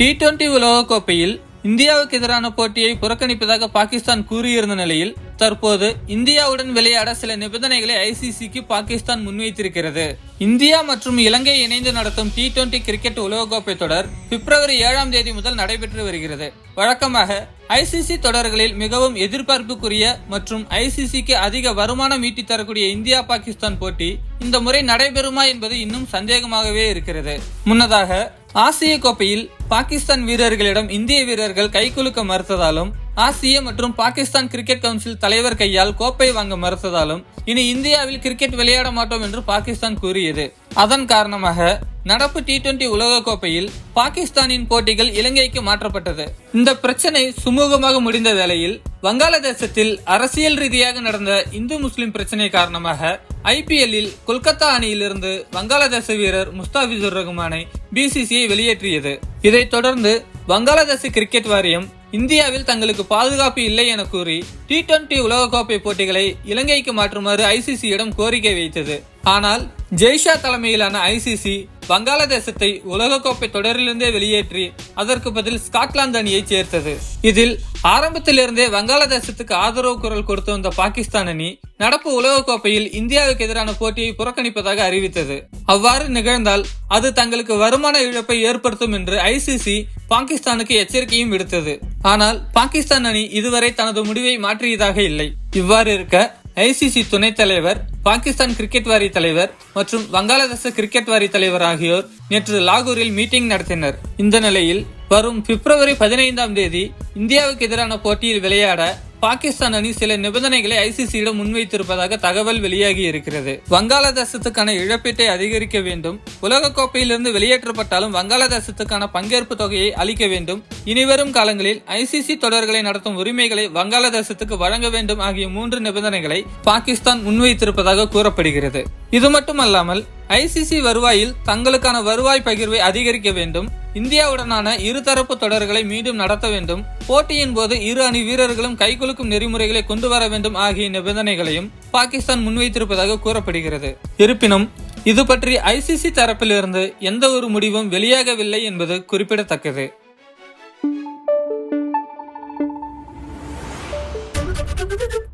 T twenty உலகக்கோப்பையில் இந்தியாவுக்கு எதிரான போட்டியை புறக்கணிப்பதாக பாகிஸ்தான் கூறியிருந்த நிலையில் தற்போது இந்தியாவுடன் விளையாட சில நிபந்தனைகளை ஐசிசிக்கு பாகிஸ்தான் முன்வைத்திருக்கிறது. இந்தியா மற்றும் இலங்கை இணைந்து நடத்தும் டி டுவெண்டி கிரிக்கெட் உலகக்கோப்பை தொடர் பிப்ரவரி ஏழாம் தேதி முதல் நடைபெற்று வருகிறது. வழக்கமாக ஐசிசி தொடர்களில் மிகவும் எதிர்பார்ப்புக்குரிய மற்றும் ஐசிசிக்கு அதிக வருமானம் ஈட்டி தரக்கூடிய இந்தியா பாகிஸ்தான் போட்டி இந்த முறை நடைபெறுமா என்பது இன்னும் சந்தேகமாகவே இருக்கிறது. முன்னதாக ஆசிய கோப்பையில் பாகிஸ்தான் வீரர்களிடம் இந்திய வீரர்கள் கைகுலுக்க மறுத்ததாலும் ஆசிய மற்றும் பாகிஸ்தான் கிரிக்கெட் கவுன்சில் தலைவர் கையால் கோப்பை வாங்க மறுத்ததாலும் இனி இந்தியாவில் கிரிக்கெட் விளையாட மாட்டோம் என்று பாகிஸ்தான் கூறியது. அதன் காரணமாக நடப்பு டி டுவெண்டி உலகக்கோப்பையில் பாகிஸ்தானின் போட்டிகள் இலங்கைக்கு மாற்றப்பட்டது. இந்த பிரச்சனை சுமூகமாக முடிந்த வேளையில் வங்காளதேசத்தில் அரசியல் ரீதியாக நடந்த இந்து முஸ்லிம் பிரச்சனை காரணமாக ஐபிஎல்லில் கொல்கத்தா அணியிலிருந்து வங்காளதேச வீரர் முஸ்தாபிசுர் ரஹ்மானை பிசிசிஐ வெளியேற்றியது. இதைத் தொடர்ந்து வங்காளதேச கிரிக்கெட் வாரியம் இந்தியாவில் தங்களுக்கு பாதுகாப்பு இல்லை என கூறி டி டுவெண்டி உலகக்கோப்பை போட்டிகளை இலங்கைக்கு மாற்றுமாறு ஐசிசியிடம் கோரிக்கை வைத்தது. ஆனால் ஜெய்ஷா தலைமையிலான ஐசிசி வங்காளதேசத்தை உலகக்கோப்பை தொடரிலிருந்தே வெளியேற்றி அதற்கு பதில் ஸ்காட்லாந்து அணியை சேர்த்தது. இதில் ஆரம்பத்திலிருந்தே வங்காளதேசத்துக்கு ஆதரவு குரல் கொடுத்து வந்த பாகிஸ்தான் அணி நடப்பு உலகக்கோப்பையில் இந்தியாவுக்கு எதிரான போட்டியை புறக்கணிப்பதாக அறிவித்தது. அவ்வாறு நிகழ்ந்தால் அது தங்களுக்கு வருமான இழப்பை ஏற்படுத்தும் என்று ஐசிசி பாகிஸ்தானுக்கு எச்சரிக்கையும் விடுத்தது. ஆனால் பாகிஸ்தான் அணி இதுவரை தனது முடிவை மாற்றியதாக இல்லை. இவ்வாறு இருக்க ஐசிசி துணைத் தலைவர் பாகிஸ்தான் கிரிக்கெட் வாரிய தலைவர் மற்றும் வங்காளதேச கிரிக்கெட் வாரிய தலைவர் ஆகியோர் நேற்று லாகூரில் மீட்டிங் நடத்தினர். இந்த நிலையில் வரும் பிப்ரவரி பதினைந்தாம் தேதி இந்தியாவுக்கு எதிரான போட்டியில் விளையாட பாகிஸ்தான் அணி சில நிபந்தனைகளை ஐசிசியிடம் முன்வைத்திருப்பதாக தகவல் வெளியாகி இருக்கிறது. வங்காளதேசத்துக்கான இழப்பீட்டை அதிகரிக்க வேண்டும். உலகக்கோப்பையிலிருந்து வெளியேற்றப்பட்டாலும் வங்காளதேசத்துக்கான பங்கேற்பு தொகையை அளிக்க வேண்டும். இனிவரும் காலங்களில் ஐசிசி தொடர்களை நடத்தும் உரிமைகளை வங்காளதேசத்துக்கு வழங்க வேண்டும் ஆகிய மூன்று நிபந்தனைகளை பாகிஸ்தான் முன்வைத்திருப்பதாக கூறப்படுகிறது. இது மட்டுமல்லாமல் ஐசிசி வருவாயில் தங்களுக்கான வருவாய் பகிர்வை அதிகரிக்க வேண்டும். இந்தியாவுடனான இருதரப்பு தொடர்களை மீண்டும் நடத்த வேண்டும் போட்டியின் போது இரு அணி வீரர்களும் கைகுலுக்கும் நெறிமுறைகளை கொண்டு வர வேண்டும் ஆகிய நிபந்தனைகளையும் பாகிஸ்தான் முன்வைத்திருப்பதாக கூறப்படுகிறது இருப்பினும் இது பற்றி ஐசிசி தரப்பிலிருந்து எந்த ஒரு முடிவும் வெளியாகவில்லை என்பது குறிப்பிடத்தக்கது Thank you.